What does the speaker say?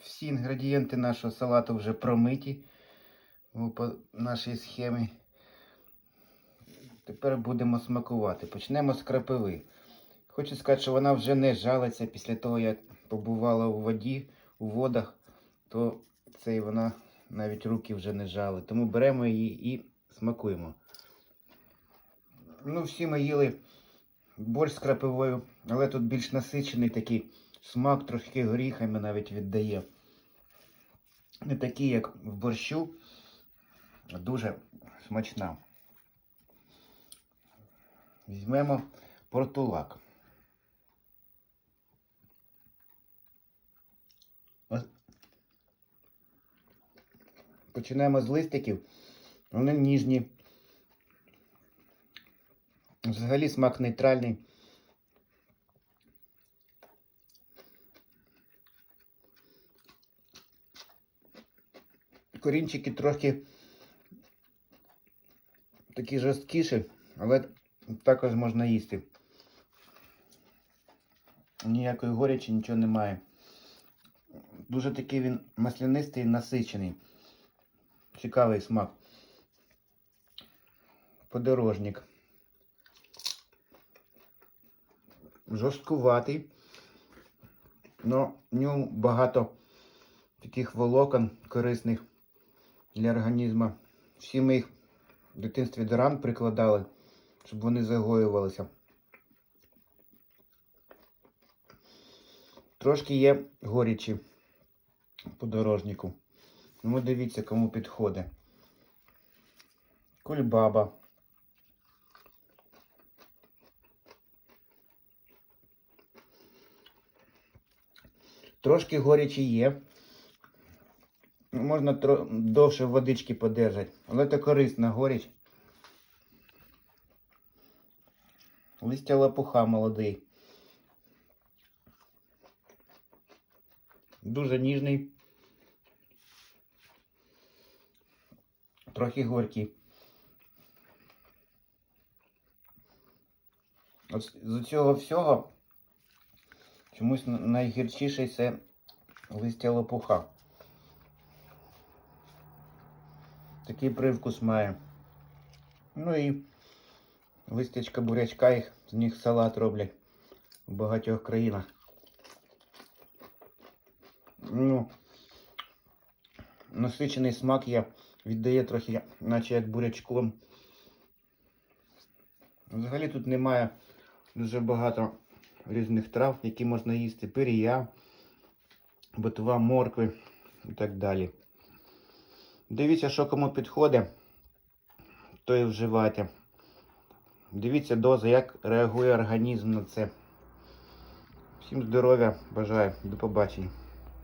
Всі інгредієнти нашого салату вже промиті по нашій схемі. Тепер будемо смакувати. Почнемо з крапиви. Хочу сказати, що вона вже не жалиться після того, як побувала у воді, у водах, то це вона навіть руки вже не жали. Тому беремо її і смакуємо. Ну, всі ми їли борщ з крапивою, але тут більш насичений такий смак, трошки горіхами навіть віддає. Не такий, як в борщу, дуже смачна. Візьмемо портулак. Починаємо з листиків. Вони ніжні. Взагалі смак нейтральний. Корінчики трохи такі жорсткіші, але також можна їсти. Ніякої горечі, нічого немає. Дуже такий він маслянистий, насичений. Цікавий смак. Подорожник. Жорсткуватий. Но в ньому багато таких волокон корисних для організму. Всі ми їх в дитинстві до ран прикладали, щоб вони загоювалися. Трошки є горічі подорожнику. Ну, дивіться, кому підходить. Кульбаба. Трошки горячі є. Можна довше водички подержати, але це корисна горіч. Листя лопуха молодий. Дуже ніжний. Трохи горький. От з цього всього чомусь найгірчіший це листя лопуха. Такий привкус має. Ну і листячка бурячка, їх, з них салат роблять в багатьох країнах. Ну, насичений смак є, віддає трохи, наче як бурячком. Взагалі тут немає дуже багато різних трав, які можна їсти. Пирія, ботва моркви і так далі. Дивіться, що кому підходить, то і вживайте. Дивіться доза, як реагує організм на це. Всім здоров'я, бажаю, до побачення.